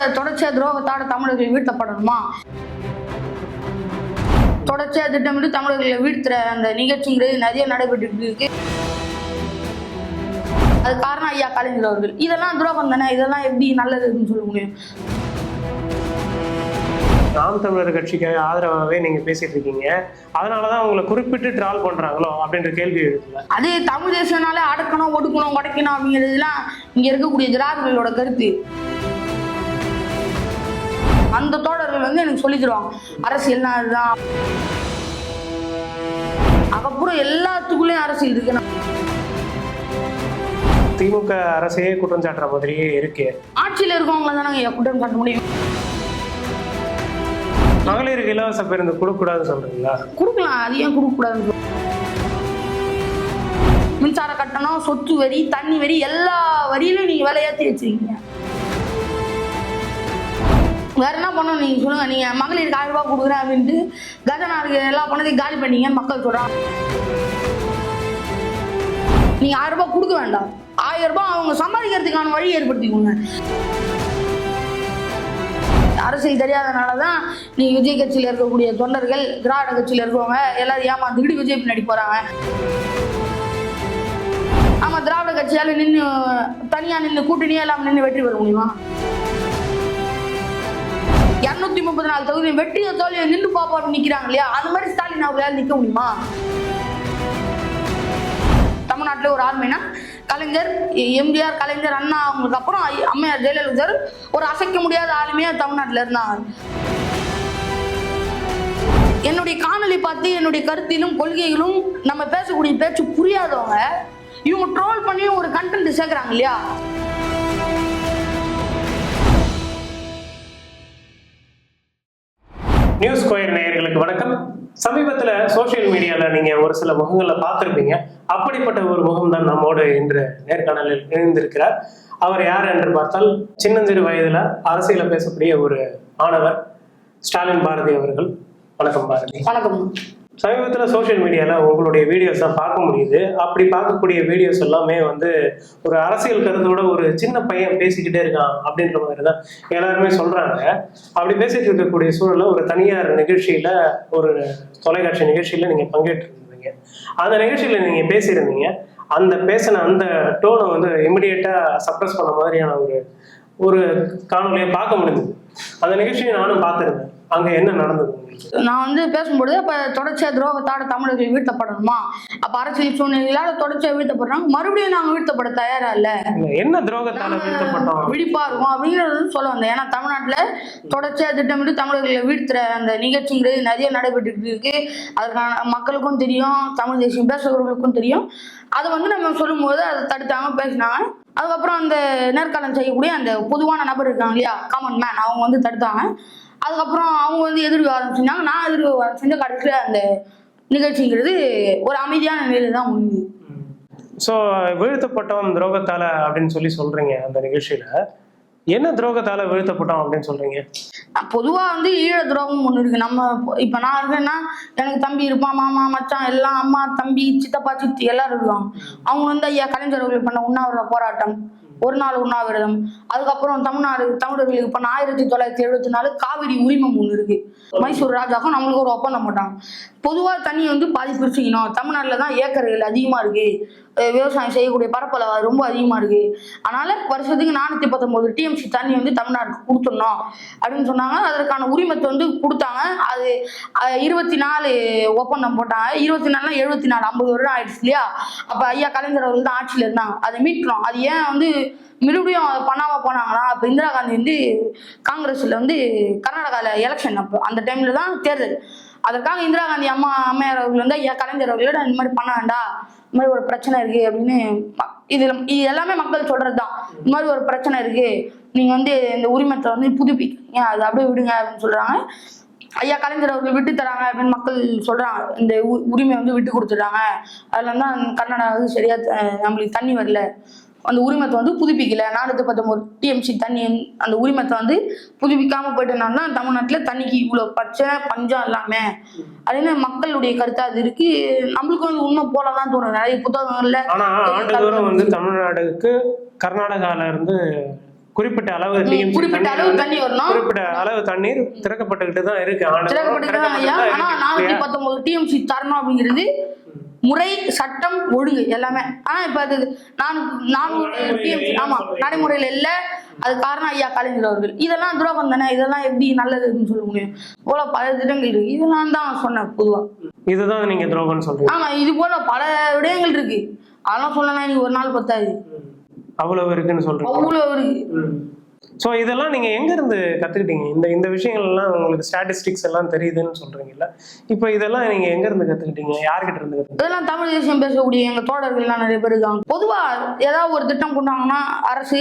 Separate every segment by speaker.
Speaker 1: தொடர்ச்சியா துரோகத்தோட தமிழர்கள் வீழ்த்தப்படணுமா தொடர்ச்சியா திட்டமிட்டு தமிழர்களை வீழ்த்துற அந்த நிகழ்ச்சிங்கிறது நிறைய நடைபெற்று இருக்கு. அது காரணம் ஐயா கலைஞர் அவர்கள். இதெல்லாம் துரோகம் தானே? இதெல்லாம் எப்படி நல்லதுன்னு சொல்ல முடியும்?
Speaker 2: நாம் தமிழர் கட்சிக்கு ஆதரவாகவே நீங்க பேசிட்டு இருக்கீங்க. அதனாலதான் உங்களை குறிப்பிட்டு ட்ரால் பண்றாங்களோ அப்படின்ற கேள்வி எழுதுல
Speaker 1: அது தமிழ் தேசியனாலே அடக்கணும் ஒடுக்கணும் உடைக்கணும் அப்படிங்கிறதுலாம் இங்க இருக்கக்கூடிய திராவிடர்களோட கருத்து. அந்த தோழர்கள் வந்து எனக்கு சொல்லி தருவாங்க அரசியல்னா அதுதான். அதுக்கப்புறம் எல்லாத்துக்குள்ளேயும் அரசியல் இருக்கு.
Speaker 2: திமுக அரசையே குற்றம் சாட்டுற மாதிரியே இருக்கு.
Speaker 1: ஆட்சியில இருக்கவங்கள தானே குற்றம் காட்ட முடியும்.
Speaker 2: மகளிருக்கு இலவச பேருந்து கொடுக்கூடாதுன்னு சொல்றீங்களா?
Speaker 1: கொடுக்கலாம். அது ஏன் கொடுக்கக்கூடாதுன்னு. மின்சார கட்டணம் சொத்து வரி தண்ணி வரி எல்லா வரியிலும் நீங்க விலையாத்தி வச்சிருக்கீங்க. வேற என்ன பண்ணணும்? நீங்க சொல்லுங்க. நீங்க மகளிருக்கு ஆயிரம் ரூபாய் கொடுக்குறேன் அப்படின்ட்டு கஜனாருக்கு எல்லா பணத்தையும் காலி பண்ணீங்கன்னு மக்கள் சொல்றாங்க நீங்க ஆயிரம் ரூபாய் கொடுக்க வேண்டாம். ஆயிரம் ரூபாய் அவங்க சம்பாதிக்கிறதுக்கான வழி ஏற்படுத்திக்கோங்க. அரசியல் தெரியாதனால தான் நீ விஜய் கட்சியில் இருக்கக்கூடிய தொண்டர்கள் திராவிட கட்சியில் இருக்கவங்க எல்லாரும் ஏமாந்துக்கிட்டு விஜய் பின்னாடி போறாங்க. ஆமா திராவிட கட்சியால நின்று தனியா நின்று கூட்டணியா எல்லாம் நின்று வெற்றி பெற முடியுமா? இருநூத்தி முப்பத்தி நாலு தொகுதியும் வெற்றிய தோல்வியை நின்று பாப்பா நிற்கிறாங்க நிக்கிறாங்க இல்லையா? அந்த மாதிரி ஸ்டாலின் அவர்களால் நிக்க முடியுமா? தமிழ்நாட்டில் ஒரு ஆர்மைனா கலைஞர் எம்ஜிஆர் கலைஞர் அண்ணா அவங்களுக்கு அப்புறம் அம்மையார் ஜெயலலிதா ஒரு அசைக்க முடியாத ஆளுமையா தமிழ்நாட்டில் இருந்தாங்க. என்னுடைய காணொலி பார்த்து என்னுடைய கருத்திலும் கொள்கைகளும் நம்ம பேசக்கூடிய பேச்சு புரியாதவங்க இவங்க ட்ரோல் பண்ணி ஒரு கண்டென்ட் சேர்க்குறாங்க இல்லையா?
Speaker 2: நியூஸ் ஸ்கொயர் நேயர்களுக்கு வணக்கம். சமீபத்துல சோசியல் மீடியால நீங்க ஒரு சில முகங்களை பார்த்திருப்பீங்க. அப்படிப்பட்ட ஒரு முகம் தான் நம்மோடு இன்று நேர்காணலில் இணைந்திருக்கிறார். அவர் யார் என்று பார்த்தால் சின்னஞ்சிறு வயதுல அரசியல பேசக்கூடிய ஒரு மாணவர் ஸ்டாலின் பாரதி அவர்கள். வணக்கம் பாரதி.
Speaker 1: வணக்கம்.
Speaker 2: சமீபத்தில் சோஷியல் மீடியாவில் உங்களுடைய வீடியோஸ் தான் பார்க்க முடியுது. அப்படி பார்க்கக்கூடிய வீடியோஸ் எல்லாமே வந்து ஒரு அரசியல் கருத்தோட ஒரு சின்ன பையன் பேசிக்கிட்டே இருக்கான் அப்படின்ற மாதிரி தான் எல்லாருமே சொல்கிறாங்க அப்படி பேசிட்டு இருக்கக்கூடிய சூழலில் ஒரு தனியார் நிகழ்ச்சியில் ஒரு தொலைக்காட்சி நிகழ்ச்சியில் நீங்கள் பங்கேற்றிருந்தீங்க. அந்த நிகழ்ச்சியில் நீங்கள் பேசியிருந்தீங்க. அந்த பேசின அந்த டோனை வந்து இமிடியேட்டாக சப்ரஸ் பண்ண மாதிரியான ஒரு ஒரு காணொலியை பார்க்க முடிஞ்சது. அந்த நிகழ்ச்சியை நானும் பார்த்துருந்தேன். அங்க என்ன நடந்தது
Speaker 1: நான் வந்து பேசும்பொழுது அப்ப தொடர்ச்சியா துரோகத்தோட தமிழர்கள் வீழ்த்தப்படணுமா? அப்ப அரசியல் சூழ்நிலையால தொடர்ச்சியா வீழ்த்தப்படுறாங்க. மறுபடியும் நாங்க வீழ்த்தப்பட தயாரா இல்ல?
Speaker 2: என்ன துரோகத்தால வீழ்த்தப்பட்டோம்?
Speaker 1: விழிப்பா இருக்கும் அப்படிங்கறது சொல்ல வந்தேன். ஏன்னா தமிழ்நாட்டுல தொடர்ச்சியா திட்டமிட்டு தமிழர்களை வீழ்த்துற அந்த நிகழ்ச்சிங்கிறது நிறைய நடைபெற்று இருக்கு. அதுக்கான மக்களுக்கும் தெரியும் தமிழ் தேசியம் பேசுறவர்களுக்கும் தெரியும். அதை வந்து நம்ம சொல்லும்போது அதை தடுத்தாங்க பேசினாங்க. அதுக்கப்புறம் அந்த நேர்காணல் செய்யக்கூடிய அந்த பொதுவான நபர் இருக்காங்க இல்லையா? காமன் மேன் அவங்க வந்து தடுத்தாங்க. அதுக்கப்புறம் அவங்க வந்து எதிர் விவாதம் செஞ்சாங்க நான் எதிர் விவாதம் செஞ்ச கடைசியில் அந்த நிகழ்ச்சிங்கிறது ஒரு அமைதியான நிலையில தான் முடியுது
Speaker 2: ஸோ வீழ்த்தப்பட்டோம் துரோகத்தால அப்படின்னு சொல்லி சொல்றீங்க அந்த நிகழ்ச்சியில. என்ன துரோகத்தால வீழ்த்தப்பட்டோம் அப்படின்னு சொல்றீங்க?
Speaker 1: பொதுவா வந்து ஈழ துரோகம் ஒண்ணு இருக்கு. நம்ம இப்போ- நான் இருக்கேன்னா எனக்கு தம்பி இருப்பான் மாமா மச்சான் எல்லாம் அம்மா தம்பி சித்தப்பா சித்தி எல்லாரும் இருக்காங்க. அவங்க வந்து ஐயா கலைஞர் அவர்கள் பண்ண உண்ணாவிரத போராட்டம். ஒரு நாள் உண்ணாவிரதம். அதுக்கப்புறம் தமிழ்நாடு தமிழர்களுக்கு இப்ப ஆயிரத்தி தொள்ளாயிரத்தி எழுபத்தி நாலு காவிரி உரிமம் ஒண்ணு இருக்கு. மைசூர் ராஜாக்கும் நம்மளுக்கு ஒரு ஒப்பந்தம் போட்டாங்க பொதுவா தண்ணி வந்து பாதி பிரிச்சுக்கணும் தமிழ்நாட்டுல தான் ஏக்கர்கள் அதிகமா இருக்கு. விவசாயம் செய்யக்கூடிய பரப்பளவு அது ரொம்ப அதிகமா இருக்கு. அதனால வருஷத்துக்கு நானூத்தி பத்தொன்பது டிஎம்சி தண்ணி வந்து தமிழ்நாட்டுக்கு கொடுத்துடணும் அப்படின்னு சொன்னாங்க. அதற்கான உரிமத்தை வந்து கொடுத்தாங்க. அது இருபத்தி நாலு ஒப்பந்தம் போட்டாங்க. இருபத்தி நாலுனா எழுபத்தி நாலு ஐம்பது வருடம் ஆயிடுச்சு இல்லையா? அப்ப ஐயா கலைஞர் அவர்கள் தான் ஆட்சியில இருந்தாங்க. அதை மீட்கணும் அது ஏன் வந்து மறுபடியும் அதை பண்ணாம போனாங்கன்னா அப்ப இந்திரா காந்தி வந்து காங்கிரஸ்ல வந்து கர்நாடகால எலெக்ஷன் அப்போ அந்த டைம்ல தான் தேர்தல். அதற்காக இந்திரா காந்தி அம்மா அம்மையார் அவர்கள் வந்து ஐயா கலைஞர் அவர்களோட இந்த மாதிரி பண்ண வேண்டாம். இந்த மாதிரி ஒரு பிரச்சனை இருக்கு அப்படின்னு ம- இது இது எல்லாமே மக்கள் சொல்றதுதான். இந்த மாதிரி ஒரு பிரச்சனை இருக்கு. நீங்க வந்து இந்த உரிமத்தை வந்து புதுப்பிக்கீங்க அது அப்படியே விடுங்க அப்படின்னு சொல்றாங்க. ஐயா கலைஞர் அவர்கள் விட்டு தராங்க அப்படின்னு மக்கள் சொல்றாங்க. இந்த உ- உரிமையை வந்து விட்டு கொடுத்துட்டாங்க. அதுல தான் கர்நாடகா சரியா நம்மளுக்கு தண்ணி வரல. அந்த உரிமத்தை வந்து புதுப்பிக்கல. நானூத்தி பத்தொன்பது டிஎம்சி தண்ணி அந்த உரிமத்தை வந்து புதுப்பிக்காம போயிட்டனால தான் தமிழ்நாட்டுல தண்ணிக்கு இவ்வளவு பச்சை பஞ்சம் எல்லாமே அப்படின்னு மக்களுடைய கருத்து அது இருக்கு? நம்மளுக்கு வந்து உண்மை போலதான் தோணும். நிறைய புத்தகங்கள்ல
Speaker 2: ஆனா ஆண்டுதோறும் வந்து தமிழ்நாடுக்கு கர்நாடகால இருந்து குறிப்பிட்ட அளவு
Speaker 1: குறிப்பிட்ட அளவு தண்ணி வரணும்.
Speaker 2: குறிப்பிட்ட அளவு தண்ணீர் திறக்கப்பட்டுக்கிட்டு தான் இருக்கு.
Speaker 1: திறக்கப்பட்டு ஆனா நானூத்தி பத்தொன்பது டிஎம்சி தரணும் அப்படிங்கிறது முறை சட்டம் ஒழுங்கு எல்லாமே. ஆனா இப்ப அது நானூ டிஎம்சி ஆமா நடைமுறையில இல்ல. அது காரணம் ஐயா கலைஞர் அவர்கள். இதெல்லாம் துரோகம் தானே? இதெல்லாம் எப்படி நல்லதுன்னு சொல்ல முடியும்? போல பல திட்டங்கள் இருக்கு. இதெல்லாம் தான் சொன்னேன் பொதுவா.
Speaker 2: இதுதான் நீங்க துரோகம்னு சொல்றீங்க.
Speaker 1: ஆமா இது போல பல விடயங்கள் இருக்கு. அதெல்லாம் சொல்லலாம் எனக்கு ஒரு நாள் பத்தாது.
Speaker 2: அவ்வளவு இருக்குன்னு சொல்றீங்க.
Speaker 1: அவ்வளவு இருக்கு.
Speaker 2: ஸோ இதெல்லாம் நீங்கள் எங்கேருந்து கற்றுக்கிட்டீங்க இந்த இந்த விஷயங்கள்லாம் உங்களுக்கு ஸ்டாட்டிஸ்டிக்ஸ் எல்லாம் தெரியுதுன்னு சொல்கிறீங்கல்ல இப்போ இதெல்லாம் நீங்கள் எங்கேருந்து கற்றுக்கிட்டீங்க யார்கிட்ட இருந்து
Speaker 1: இதெல்லாம் தமிழ் தேசியம் பேசக்கூடிய எங்கள் தோழர்கள்லாம் நிறைய பேர் இருக்காங்க. பொதுவாக ஏதாவது ஒரு திட்டம் கொண்டாங்கன்னா அரசு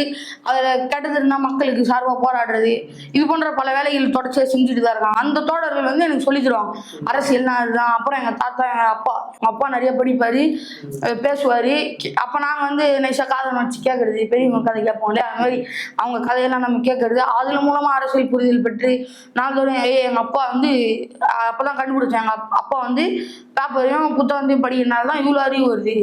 Speaker 1: அதில் கெட்டது மக்களுக்கு சார்பாக போராடுறது இது போன்ற பல வேலைகள் தொடர்ச்சியாக செஞ்சுட்டு தான் இருக்காங்க. அந்த தோழர்கள் வந்து எனக்கு சொல்லி தருவாங்க. அரசியல்னா அதுதான்? அப்புறம் எங்கள் தாத்தா எங்கள் அப்பா எங்கள் அப்பா நிறைய படிப்பார் பேசுவார். அப்போ நாங்கள் வந்து நைஸா காதை வச்சு கேட்கறது பெரியவங்க கதை கேட்போம் இல்லையா? அது மாதிரி அவங்க கதையெல்லாம் நம்ம கேட்கறது அதுல மூலமா அரசியல் புரிதல் பெற்று நாள்தோறும் ஏய் எங்க அப்பா வந்து அப்பதான் கண்டுபிடிச்சாங்க. அப்பா வந்து பேப்பரையும் புத்தகத்தையும் படிக்கிறனால தான் இவ்வளோ அறிவு வருது.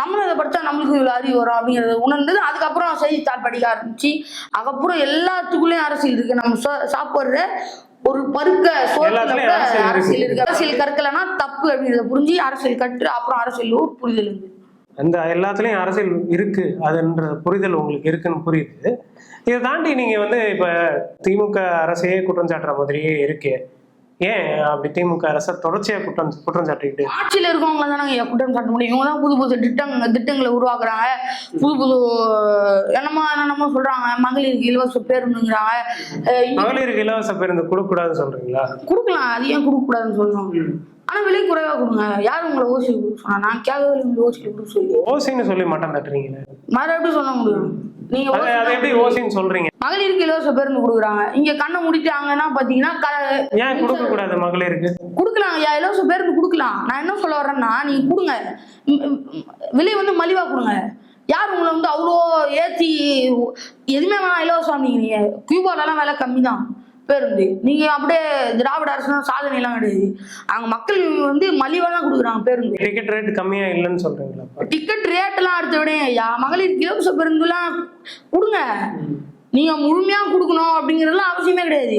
Speaker 1: நம்மளும் இதை படித்தா நம்மளுக்கு இவ்வளோ அறிவு வரும் அப்படிங்கிறத உணர்ந்தது. அதுக்கப்புறம் செய்தித்தாள் படிக்க ஆரம்பிச்சு அதுக்கப்புறம் எல்லாத்துக்குள்ளேயும் அரசியல் இருக்கு. நம்ம சாப்பிடுற ஒரு பருக்க
Speaker 2: அரசியல் இருக்கு.
Speaker 1: அரசியல் இருக்கு. அரசியல் கற்கலைன்னா தப்பு அப்படிங்கிறத புரிஞ்சு அரசியல் கற்று அப்புறம் அரசியல் ஒரு புரிதல் இருக்கு.
Speaker 2: அந்த எல்லாத்துலயும் அரசியல் இருக்கு. அதுன்ற புரிதல் உங்களுக்கு இருக்குன்னு புரியுது. இதை தாண்டி நீங்க வந்து இப்ப திமுக அரசையே குற்றம் சாட்டுற மாதிரியே இருக்கு. ஏன் அப்படி திமுக அரசை தொடர்ச்சியா குற்றம் குற்றம் சாட்டிக்கிட்டு?
Speaker 1: ஆட்சியில் இருக்கவங்கள தானே குற்றம் சாட்ட முடியும். இவங்க தான் புது புது திட்டங்க திட்டங்களை உருவாக்குறாங்க. புது புது என்னமோ என்னென்னமோ சொல்றாங்க. மகளிருக்கு இலவச பேருந்துங்கிறாங்க.
Speaker 2: மகளிருக்கு இலவச பேருந்து கொடுக்க கூடாதுன்னு சொல்றீங்களா?
Speaker 1: கொடுக்கலாம். அது ஏன் கொடுக்க கூடாதுன்னு சொல்லணும் ஆனா விலை குறைவா கொடுங்க. யார் உங்களை ஓசி கொடுக்க சொன்னா? நான் கேட்கவே உங்களை ஓசி கொடுக்க சொல்லி
Speaker 2: ஓசின்னு சொல்லி மட்டம் தட்டுறீங்களே?
Speaker 1: மறு எப்படி சொல்ல முடியும். நீங்க
Speaker 2: அது
Speaker 1: ஓசி
Speaker 2: அதை எப்படி ஓசின்னு சொல்றீங்க?
Speaker 1: மகளிருக்கு இலவச பேருந்து கொடுக்குறாங்க. இங்க கண்ணை முடிட்டாங்கன்னா பாத்தீங்கன்னா
Speaker 2: ஏன் கொடுக்க கூடாது மகளிருக்கு?
Speaker 1: கொடுக்கலாம் ஐயா இலவச பேருந்து கொடுக்கலாம். நான் என்ன சொல்ல வரேன்னா நீங்க கொடுங்க. விலை வந்து மலிவா கொடுங்க. யார் உங்களை வந்து அவ்வளோ ஏத்தி எதுவுமே வேணாம் இலவசம் அப்படிங்கிறீங்க கியூபாலெல்லாம் விலை கம்மி தான் பேருந்து நீங்க அப்படியே திராவிட அரசு சாதனை எல்லாம் கிடையாது அங்க மக்கள் வந்து மலிவா தான் கொடுக்குறாங்க பேருந்து
Speaker 2: டிக்கெட் ரேட் கம்மியா இல்லைன்னு சொல்றீங்களா?
Speaker 1: டிக்கெட் ரேட்டெல்லாம் அடுத்த விட ஐயா மகளிருக்கு இலவச பேருந்துலாம் கொடுங்க. நீங்க முழுமையா கொடுக்கணும் அப்படிங்கிறதுலாம் அவசியமே கிடையாது.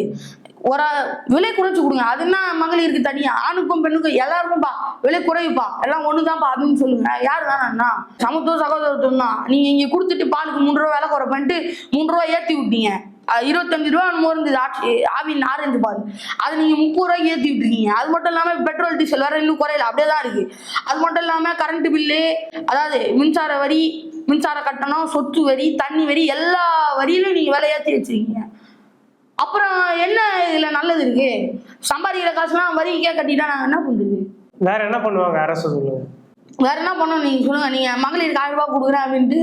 Speaker 1: ஒரு விலை குறைச்சு கொடுங்க. அது என்ன மகளிருக்கு தனியா? ஆணுக்கும் பெண்ணுக்கும் எல்லாருக்கும்பா. விலை குறைவுப்பா. எல்லாம் ஒண்ணுதான்ப்பா அப்படின்னு சொல்லுங்க. யார் வேணாம்னா சமத்துவ சகோதரத்துவம் தான் நீங்க இங்க கொடுத்துட்டு பாலுக்கு மூன்று ரூபா விலை குறை பண்ணிட்டு மூன்று ரூபா ஏத்தி விட்டீங்க. இருபத்தஞ்சு ரூபா என்னமோ இருந்தது. ஆட்சி ஆவின் ஆரஞ்சு பால் அது நீங்க முப்பது ரூபாய்க்கு ஏத்தி விட்டுருக்கீங்க. அது மட்டும் இல்லாம பெட்ரோல் டீசல் வேற இன்னும் குறையல. அப்படியே தான் இருக்கு. அது மட்டும் இல்லாம கரண்ட் பில்லு அதாவது மின்சார வரி மின்சார கட்டணம் சொத்து வரி தண்ணி வரி எல்லா வரியிலும் நீங்க விலை ஏத்தி வச்சிருக்கீங்க. அப்புறம் என்ன இதுல நல்லது இருக்கு? சம்பாதிக்கிற காசுலாம் வரிக்கே கட்டிட்டா நாங்க என்ன பண்றது?
Speaker 2: வேற என்ன பண்ணுவாங்க? அரசு சொல்லுங்க.
Speaker 1: வேற என்ன பண்ணணும்? நீங்க சொல்லுங்க. நீங்க மகளிருக்கு ஆயிரம் ரூபாய் கொடுக்குறேன் அப்படின்ட்டு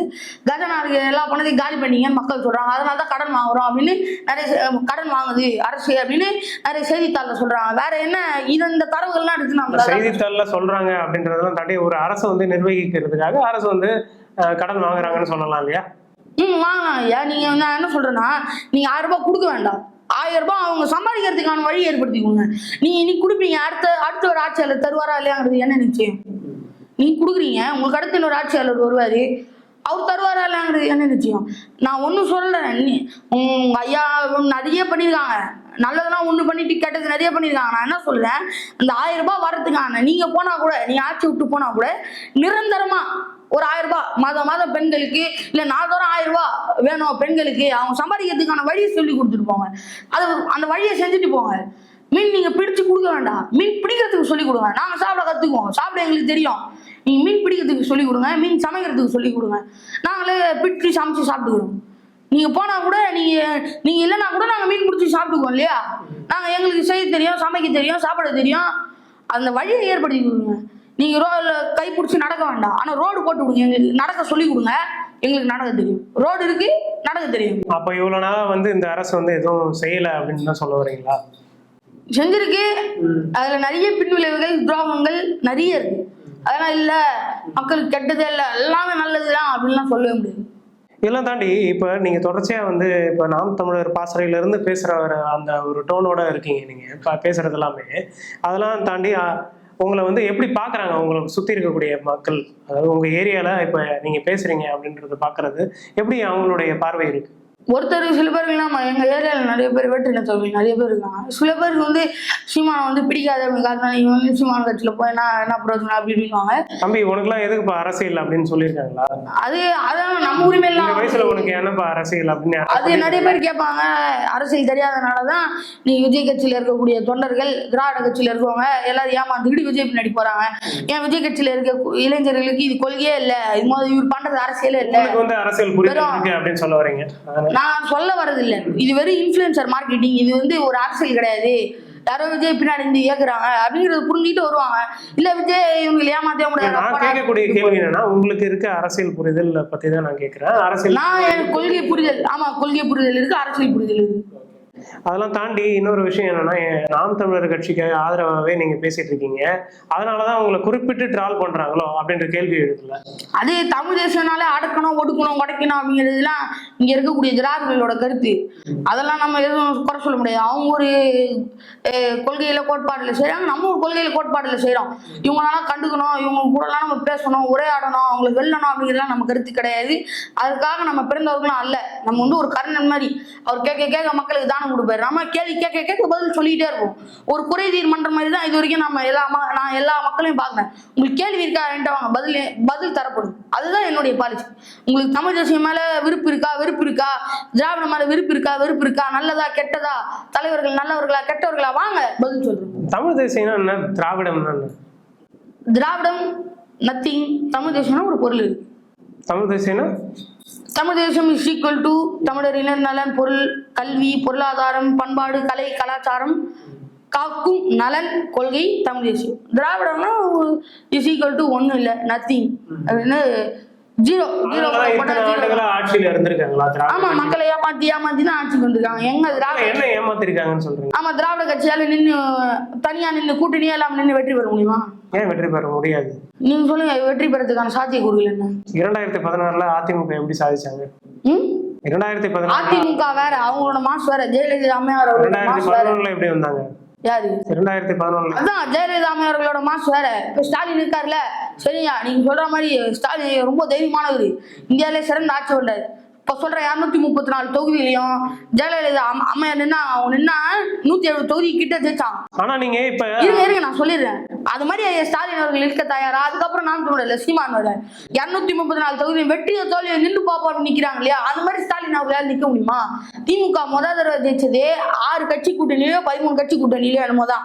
Speaker 1: கஜனாருக்கு எல்லா பணத்தையும் காலி பண்ணீங்கன்னு மக்கள் சொல்றாங்க. அதனால தான் கடன் வாங்குறோம் அப்படின்னு நிறைய கடன் வாங்குது அரசு அப்படின்னு நிறைய செய்தித்தாள்ல சொல்றாங்க. வேற என்ன? இது இந்த தரவுகள்லாம் எடுத்து நம்ம
Speaker 2: செய்தித்தாள்ல சொல்றாங்க அப்படின்றதெல்லாம் தாண்டி ஒரு அரசு வந்து நிர்வகிக்கிறதுக்காக அரசு வந்து கடன் வாங்குறாங்கன்னு சொல்லலாம் இல்லையா?
Speaker 1: ம் வாங்கலாம் ஐயா. நீங்க நான் என்ன சொல்றேன்னா நீங்க ஆயிரம் ரூபாய் கொடுக்க வேண்டாம். ஆயிரம் ரூபாய் அவங்க சம்பாதிக்கிறதுக்கான வழி ஏற்படுத்திக்கோங்க. நீங்க இன்னைக்கு கொடுப்பீங்க. அடுத்த அடுத்த ஒரு ஆட்சியாளர் தருவாரா இல்லையாங்கிறது என்ன நிச்சயம்? நீ கொடுக்குறீங்க உங்களுக்கு அடுத்து இன்னொரு ஆட்சியாளர் வருவார். அவர் தருவாரா என்ன நிச்சயம்? நான் ஒன்றும் சொல்லலை. நீ- உங்க ஐயா நிறைய பண்ணியிருக்காங்க நல்லதெல்லாம் ஒன்று பண்ணிட்டு கெட்டது நிறைய பண்ணியிருக்காங்க நான் என்ன சொல்கிறேன் அந்த ஆயிரம் ரூபாய் வர்றதுக்கான நீங்கள் போனால் கூட நீங்கள் ஆட்சி விட்டு போனால் கூட நிரந்தரமாக ஒரு ஆயிரம் ரூபாய் மாதம் மாதம் பெண்களுக்கு இல்லை நாள்தோறும் ஆயிரம் ரூபாய் வேணும் பெண்களுக்கு அவங்க சம்பாதிக்கிறதுக்கான வழியை சொல்லி கொடுத்துட்டு போங்க. அது அந்த வழியை செஞ்சுட்டு போங்க. மீன் நீங்கள் பிடிச்சு கொடுக்க வேண்டாம். மீன் பிடிக்கிறதுக்கு சொல்லி கொடுங்க. நாங்கள் சாப்பிட கற்றுக்குவோம் சாப்பிட எங்களுக்கு தெரியும். நீங்க மீன் பிடிக்கிறதுக்கு சொல்லி கொடுங்க மீன் சமைக்கிறதுக்கு சொல்லி கொடுங்க. நாங்களே பிடிச்சி சமைச்சு சாப்பிட்டுக்கிறோம். நீங்க போனா கூட நீங்க நீங்க இல்லைன்னா கூட நாங்க மீன் பிடிச்சி சாப்பிட்டுக்குவோம் இல்லையா? நாங்க எங்களுக்கு செய்ய தெரியும் சமைக்க தெரியும் சாப்பிட தெரியும். அந்த வழியை ஏற்படுத்தி கொடுங்க. நீங்க ரோட்ல கை பிடிச்சி நடக்க வேண்டாம். ஆனா ரோடு போட்டு விடுங்க எங்களுக்கு நடக்க சொல்லி கொடுங்க. எங்களுக்கு நடக்க தெரியும். ரோடு இருக்கு நடக்க தெரியும்.
Speaker 2: அப்ப இவ்வளவு நாளா வந்து இந்த அரசு வந்து எதுவும் செய்யல அப்படின்னு தான் சொல்ல வரீங்களா?
Speaker 1: செஞ்சிருக்கு. அதுல நிறைய பின்விளைவுகள் துரோகங்கள் நிறைய இருக்கு. அதெல்லாம் இல்ல. மக்களுக்கு கெட்டது இல்ல. எல்லாமே நல்லதுதான் அப்படின்லாம் சொல்லவே முடியாது.
Speaker 2: இதெல்லாம் தாண்டி இப்ப நீங்க தொடர்ச்சியா வந்து இப்ப நாம் தமிழர் பாசறையில இருந்து பேசுற அந்த ஒரு டோனோட இருக்கீங்க நீங்க இப்ப பேசுறது எல்லாமே அதெல்லாம் தாண்டி உங்களை வந்து எப்படி பாக்குறாங்க? உங்களை சுத்தி இருக்கக்கூடிய மக்கள் அதாவது உங்க ஏரியால இப்ப நீங்க பேசுறீங்க அப்படின்றத பாக்குறது எப்படி அவங்களுடைய பார்வை இருக்கு?
Speaker 1: ஒருத்தர் சில பேருக்கு நம்ம எங்க ஏரியால நிறைய பேர் வேற்றின தோல்வி நிறைய பேர் இருக்காங்க. சில பேருக்கு வந்து சீமானை வந்து பிடிக்காது அப்படிங்கிறதுனால இவங்க வந்து சீமான கட்சியில போய் என்ன என்ன பிரயோஜனம் அப்படி
Speaker 2: தம்பி உனக்குலாம் எதுக்குப்பா அரசியல் அப்படின்னு சொல்லியிருக்காங்களா?
Speaker 1: அது அதான் நம்ம உரிமையெல்லாம்
Speaker 2: இந்த வயசுல உனக்கு என்னப்பா அரசியல் அப்படின்னு
Speaker 1: அது நிறைய பேர் கேட்பாங்க. அரசியல் தெரியாதனால தான் நீ விஜய் கட்சியில இருக்கக்கூடிய தொண்டர்கள் திராவிட கட்சியில இருக்கவங்க எல்லாரும் ஏமாந்துக்கிட்டு விஜய் பின்னாடி போறாங்க. ஏன் விஜய் கட்சியில இருக்க இளைஞர்களுக்கு இது கொள்கையே இல்ல. இது மாதிரி இவர் பண்றது அரசியலே இல்ல.
Speaker 2: வந்து அரசியல் இருக்கு அப்படின்னு சொல்ல வரீங்க.
Speaker 1: நான் சொல்ல வர்றது இல்ல இது வெறும் இன்ஃபுளுசர் மார்க்கெட்டிங் இது வந்து ஒரு அரசியல் கிடையாது. யாரோ விஜய் பின்னாடி இருந்து இயக்குறாங்க. அப்படிங்கறத புரிஞ்சுக்கிட்டு வருவாங்க. இல்ல விஜய் இவங்களை ஏமாத்தே முடியாது
Speaker 2: நான் கேட்கக்கூடிய கேள்வி என்னன்னா உங்களுக்கு இருக்க அரசியல் புரிதல் பத்தி தான் நான் கேட்கிறேன். அரசியல்
Speaker 1: நான் கொள்கை புரிதல். ஆமா கொள்கை புரிதல் இருக்கு அரசியல் புரிதல் இருக்கு.
Speaker 2: அதெல்லாம் தாண்டி இன்னொரு விஷயம் என்னன்னா நாம் தமிழர் கட்சிக்கு ஆதரவாகவே நீங்க பேசிட்டு இருக்கீங்க. அதனாலதான் உங்களை குறிப்பிட்டு ட்ரால் பண்றாங்களோ அப்படின்ற கேள்வி எழுதல.
Speaker 1: அது தமிழ் தேசியனாலே அடக்கணும் ஒடுக்கணும் உடைக்கணும் அப்படிங்கிறதுலாம் இங்க இருக்கக்கூடிய திராவிடர்களோட கருத்து. அதெல்லாம் நம்ம எதுவும் குறை சொல்ல முடியாது. அவங்க ஒரு கொள்கையில கோட்பாடுல செய்யறாங்க நம்ம ஒரு கொள்கையில கோட்பாடுல செய்யறோம் இவங்களெல்லாம் கண்டுக்கணும் இவங்க கூடலாம் நம்ம பேசணும் உரையாடணும் அவங்களை வெல்லணும் அப்படிங்கிறதுலாம் நம்ம கருத்து கிடையாது. அதுக்காக நம்ம பிறந்தவர்களும் அல்ல. நம்ம வந்து ஒரு கர்ணன் மாதிரி அவர் கேட்க கேட்க மக்களுக்கு தானே கொடுப்பாரு. நம்ம கேள்வி கேட்க கேட்க பதில் சொல்லிட்டே இருப்போம். ஒரு குறை தீர்மன்ற மாதிரி தான் இது வரைக்கும் நம்ம எல்லா நான் எல்லா மக்களையும் பார்க்குறேன். உங்களுக்கு கேள்வி இருக்கா என்கிட்ட வாங்க பதில் பதில் தரப்படும். அதுதான் என்னுடைய பாலிசி உங்களுக்கு தமிழ் தேசியம் மேல விருப்பு இருக்கா? வெறுப்பு இருக்கா? திராவிட மேல விருப்பு இருக்கா? வெறுப்பு இருக்கா? நல்லதா கெட்டதா? தலைவர்கள் நல்லவர்களா கெட்டவர்களா? வாங்க பதில் சொல்றேன்
Speaker 2: தமிழ் தேசியம்னா என்ன? திராவிடம்னா என்ன
Speaker 1: திராவிடம் நத்திங் தமிழ் தேசம்னா ஒரு பொருள் இருக்கு.
Speaker 2: தமிழ் தேசியம்னா?
Speaker 1: தமிழ் தேசம் இஸ் ஈக்குவல் டு தமிழர் இனர் நலன் பொருள் கல்வி பொருளாதாரம் பண்பாடு கலை கலாச்சாரம் காக்கும் நலன் கொள்கை தமிழ் தேசியம் திராவிடம்னா இஸ் ஈக்குவல் டு ஒன்றும் இல்லை நத்திங் அப்படின்னு ஜீரோ ஜீரோ
Speaker 2: ஆட்சியில இருந்திருக்காங்களா?
Speaker 1: ஆமா மக்களை ஏமாத்தி ஏமாத்தி தான் ஆட்சிக்கு வந்திருக்காங்க. எங்க திராவிட
Speaker 2: என்ன ஏமாத்திருக்காங்கன்னு சொல்றீங்க?
Speaker 1: ஆமா திராவிட கட்சியால நின்று தனியா நின்று கூட்டணியே இல்லாம நின்று வெற்றி பெற முடியுமா?
Speaker 2: ஏன் வெற்றி பெற முடியாது?
Speaker 1: நீங்க சொல்லுங்க வெற்றி பெறதுக்கான சாத்தியக்கூறுகள் என்ன?
Speaker 2: இரண்டாயிரத்தி பதினாறுல அதிமுக எப்படி சாதிச்சாங்க? இரண்டாயிரத்தி பதினாறு
Speaker 1: அதிமுக வேற அவங்களோட மாஸ் வேற ஜெயலலிதா அம்மையார்
Speaker 2: பதினொன்னுல எப்படி வந்தாங்க?
Speaker 1: யாரு?
Speaker 2: இரண்டாயிரத்தி பதினொன்னுல.
Speaker 1: அதான் ஜெயலலிதா அம்மையார்களோட மாஸ் வேற. இப்ப ஸ்டாலின் இருக்காருல்ல சரியா நீங்க சொல்ற மாதிரி ஸ்டாலின் ரொம்ப தைரியமானவர். இந்தியாவிலே சிறந்த ஆட்சி பண்றாரு. இப்ப சொல்ற இரநூத்தி முப்பத்தி நாலு தொகுதியிலையும் ஜெயலலிதா அம்- அம்மையார் நின்னா நின்னா நூத்தி எழுபது தொகுதி கிட்ட ஜெயிச்சாங்க
Speaker 2: ஆனா நீங்க இப்ப
Speaker 1: இருங்க இருங்க நான் சொல்லிடுறேன். அது மாதிரி ஸ்டாலின் அவர்கள் இருக்க தயாரா? அதுக்கப்புறம் நாம் தமிழர்ல சீமானோட இருநூத்தி முப்பத்தி நாலு தொகுதி வெற்றிய தோல்வியை நின்று பாப்பான்னு நிக்கிறாங்க இல்லையா? அது மாதிரி ஸ்டாலின் அவர்களால் நிக்க முடியுமா? திமுக முதல் தடவை ஜெயிச்சதே ஆறு கட்சி கூட்டணியிலயோ பதிமூணு கட்சி கூட்டணியிலயோ என்னமோ தான்.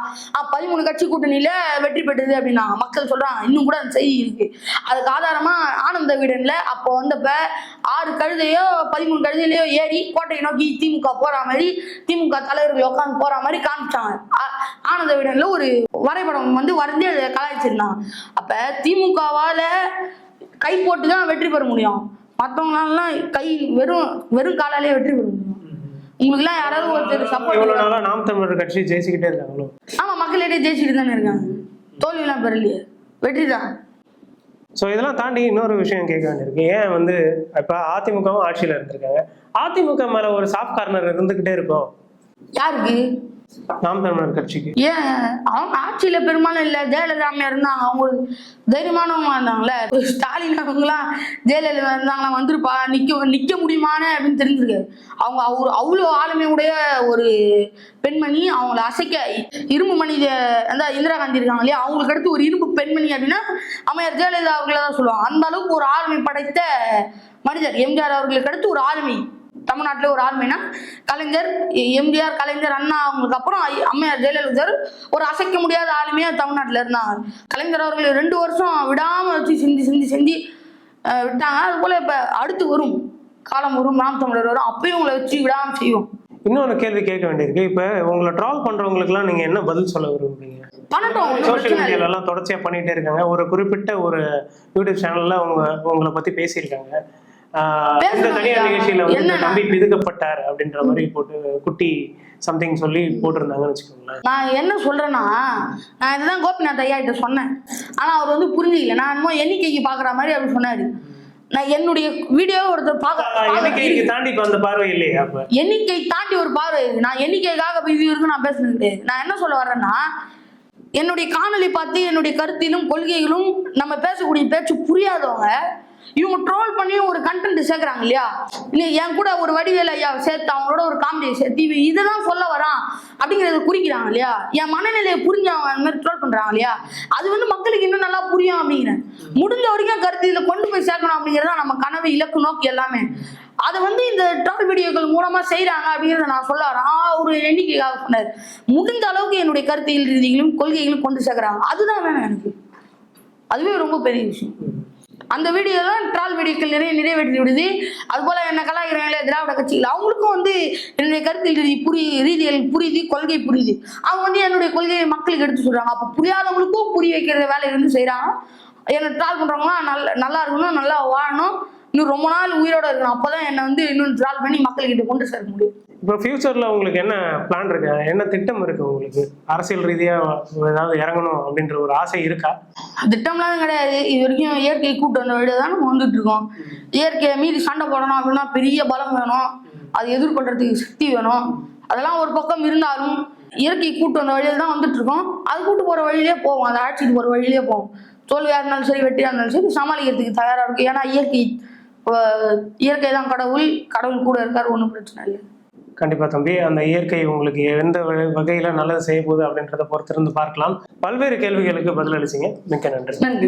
Speaker 1: பதிமூணு கட்சி கூட்டணியில வெற்றி பெற்றது அப்படின்னா மக்கள் சொல்றாங்க இன்னும் கூட அந்த செய்தி இருக்கு. அதுக்கு ஆதாரமா ஆனந்த வீடன்ல அப்போ வந்தப்ப ஆறு கழுதையோ பதிமூணு கழுதையிலயோ ஏறி கோட்டையை நோக்கி திமுக போற மாதிரி திமுக தலைவர்கள் உட்காந்து போற மாதிரி காமிச்சாங்க. ஆனந்த வீடன்ல ஒரு வரைபடம் வந்து வரைஞ்சு அதை கலாய்ச்சிருந்தாங்க அப்ப திமுகவால கை போட்டு தான் வெற்றி பெற முடியும். மற்றவங்களாலாம் கை வெறும் வெறும் காலாலே வெற்றி பெற முடியும். உங்களுக்குலாம் யாராவது ஒருத்தர் சப்போர்ட்
Speaker 2: நாம் தமிழர் கட்சி ஜெயிச்சுக்கிட்டே இருக்காங்களோ?
Speaker 1: ஆமா மக்களிடையே ஜெயிச்சுட்டு தானே இருக்காங்க. தோல்வியெல்லாம் பெறலையே. வெற்றி தான்
Speaker 2: சோ இதெல்லாம் தாண்டி இன்னொரு விஷயம் கேட்க வேண்டியிருக்கு. ஏன் வந்து இப்ப அதிமுகவும் ஆட்சியில இருந்திருக்காங்க? அதிமுக மேல ஒரு சாஃப்ட் கார்னர் இருந்துகிட்டே இருக்கும்.
Speaker 1: யாருக்கு?
Speaker 2: நாம் தமிழர் கட்சிக்கு.
Speaker 1: ஏன்? அவங்க ஆட்சியில பெரும்பாலும் இல்ல ஜெயலலிதா இருந்தாங்க. அவங்க தைரியமானவங்க இருந்தாங்கல்ல ஸ்டாலின் அவங்களாம் ஜெயலலிதா இருந்தாங்களா வந்திருப்பா நிக்க நிக்க முடியுமான்னு அப்படின்னு தெரிஞ்சிருக்காரு. அவங்க அவர் அவ்வளோ ஆளுமை உடைய ஒரு பெண்மணி அவங்கள அசைக்க இரும்பு மணி அந்த இந்திரா காந்தி இருக்காங்க இல்லையா? அவங்களுக்கு அடுத்து ஒரு இரும்பு பெண்மணி அப்படின்னா அம்மையார் ஜெயலலிதா அவர்களை தான் சொல்லுவாங்க. அந்த அளவுக்கு ஒரு ஆளுமை படைத்த மனிதர் எம்ஜிஆர் அவர்களுக்கு அடுத்து ஒரு ஆளுமை. தமிழ்நாட்டில் ஒரு ஆளுமைனா கலைஞர் எம்ஜிஆர் கலைஞர் அண்ணா அவங்களுக்கு அப்புறம் அம்மையார் ஜெயலலிதா ஒரு அசைக்க முடியாத ஆளுமையா தமிழ்நாட்டில் இருந்தாங்க கலைஞர் அவர்கள் ரெண்டு வருஷம் விடாம வச்சு செஞ்சு செஞ்சு செஞ்சு விட்டாங்க. அது போல இப்ப அடுத்து வரும். காலம் வரும் நாம் தமிழர் வரும். அப்பயும் உங்களை வச்சு விடாம செய்வோம்.
Speaker 2: இன்னொரு கேள்வி கேட்க வேண்டியிருக்கு. இப்ப உங்களை ட்ரால் பண்றவங்களுக்குலாம் நீங்க என்ன பதில் சொல்ல விரும்புறீங்க?
Speaker 1: பண்ணட்டும்
Speaker 2: சோஷியல்
Speaker 1: பிரச்சனை இல்லை.
Speaker 2: மீடியால எல்லாம் தொடர்ச்சியா பண்ணிட்டே இருக்காங்க. ஒரு குறிப்பிட்ட ஒரு யூடியூப் சேனல்ல உங்க உங்களை பத்தி பேசியிருக்காங்க. இந்த. தனியார் நிகழ்ச்சியில வந்து? தம்பி பிதுக்கப்பட்டார் அப்படின்ற மாதிரி போட்டு குட்டி சம்திங் சொல்லி போட்டிருந்தாங்கன்னு வச்சுக்கோங்களேன்.
Speaker 1: நான் என்ன சொல்றேன்னா நான் இதுதான் கோபிநாத் ஐயா கிட்ட சொன்னேன். ஆனா அவர் வந்து புரிஞ்சுக்கல. நான் என்னமோ எண்ணிக்கைக்கு பாக்குற மாதிரி அவர் சொன்னாரு. நான் என்னுடைய வீடியோ ஒருத்தர் பார்க்க
Speaker 2: எண்ணிக்கைக்கு தாண்டி இப்ப அந்த பார்வை இல்லையா
Speaker 1: எண்ணிக்கை தாண்டி ஒரு பார்வை. இருக்கு நான் எண்ணிக்கைக்காக இப்ப இது வரைக்கும் நான் பேசுனது. நான் என்ன சொல்ல வர்றேன்னா என்னுடைய காணொளி பார்த்து என்னுடைய கருத்திலும் கொள்கைகளும் நம்ம பேசக்கூடிய பேச்சு புரியாதவங்க இவங்க ட்ரோல் பண்ணி ஒரு கண்டென்ட் சேர்க்குறாங்க இல்லையா? நீ என் கூட ஒரு வடிவேல ஐயா சேர்த்து அவங்களோட ஒரு காமெடியை சேர்த்து இதுதான் சொல்ல வரான் அப்படிங்கிறத குறிக்கிறாங்க இல்லையா? என் மனநிலையை புரிஞ்சு அவங்க அந்த மாதிரி ட்ரோல் பண்றாங்க இல்லையா? அது வந்து மக்களுக்கு இன்னும் நல்லா புரியும் அப்படிங்கிறேன். முடிஞ்ச வரைக்கும் கருத்து இதில் கொண்டு போய் சேர்க்கணும் அப்படிங்கிறது நம்ம கனவு இலக்கு நோக்கி எல்லாமே. அதை வந்து இந்த ட்ரால் வீடியோக்கள் மூலமா செய்யறாங்க அப்படிங்கிறத நான் சொல்ல வரேன். ஆ, ஒரு எண்ணிக்கைக்காக சொன்னார். முடிந்த அளவுக்கு என்னுடைய கருத்தியல் ரீதிகளும் கொள்கைகளும் கொண்டு சேர்க்கிறாங்க. அதுதான் வேணும் எனக்கு. அதுவே ரொம்ப பெரிய விஷயம். அந்த வீடியோ தான் ட்ரால் வீடியோக்கள் நிறைய நிறைவேற்றி விடுது. அதுபோல என்ன கலாய்கிறாங்களே திராவிட கட்சிகள் அவங்களுக்கும் வந்து என்னுடைய கருத்தில் ரீதி புரி ரீதியல் புரியுது கொள்கை புரியுது. அவங்க வந்து என்னுடைய கொள்கையை மக்களுக்கு எடுத்து சொல்றாங்க. அப்போ புரியாதவங்களுக்கும் புரிய வைக்கிற வேலையை வந்து செய்கிறாங்க என்னை ட்ரால் பண்ணுறவங்களாம் நல்ல நல்லா இருக்கணும் நல்லா வாழணும். இன்னும் ரொம்ப நாள் உயிரோட இருக்கணும். அப்பதான் என்னை வந்து இன்னும் ட்ரால் பண்ணி மக்கள்கிட்ட கொண்டு சேர முடியும்.
Speaker 2: இப்போ ஃப்யூச்சரில் உங்களுக்கு என்ன பிளான் இருக்கு? என்ன திட்டம் இருக்கு உங்களுக்கு? அரசியல் ரீதியாக ஏதாவது இறங்கணும் அப்படின்ற ஒரு ஆசை இருக்கா?
Speaker 1: திட்டம்லாம் கிடையாது. இது வரைக்கும் இயற்கை கூட்டு வந்த வழியை தான் நம்ம வந்துட்டு இருக்கோம். இயற்கையை மீறி சண்டை போடணும் அப்படின்னா பெரிய பலம் வேணும். அது எதிர்கொள்றதுக்கு சக்தி வேணும். அதெல்லாம் ஒரு பக்கம் இருந்தாலும் இயற்கை கூட்டு வந்த வழியில தான் வந்துட்டு இருக்கோம். அது கூட்டு போற வழியிலே போவோம். அதை ஆட்சிக்கு போற வழியிலே போவோம். தோல்வியா இருந்தாலும் சரி வெற்றியா இருந்தாலும் சரி சமாளிக்கிறதுக்கு தயாரா இருக்கும். ஏன்னா இயற்கை இயற்கை தான் கடவுள். கடவுள் கூட இருக்கார் ஒன்றும் பிரச்சனை இல்லை.
Speaker 2: கண்டிப்பா தம்பி. அந்த இயற்கை உங்களுக்கு எந்த வகை- வகையில நல்லது செய்ய போகுது அப்படின்றத பொறுத்திருந்து பார்க்கலாம். பல்வேறு கேள்விகளுக்கு பதிலளிச்சிங்க. மிக்க நன்றி.
Speaker 1: நன்றி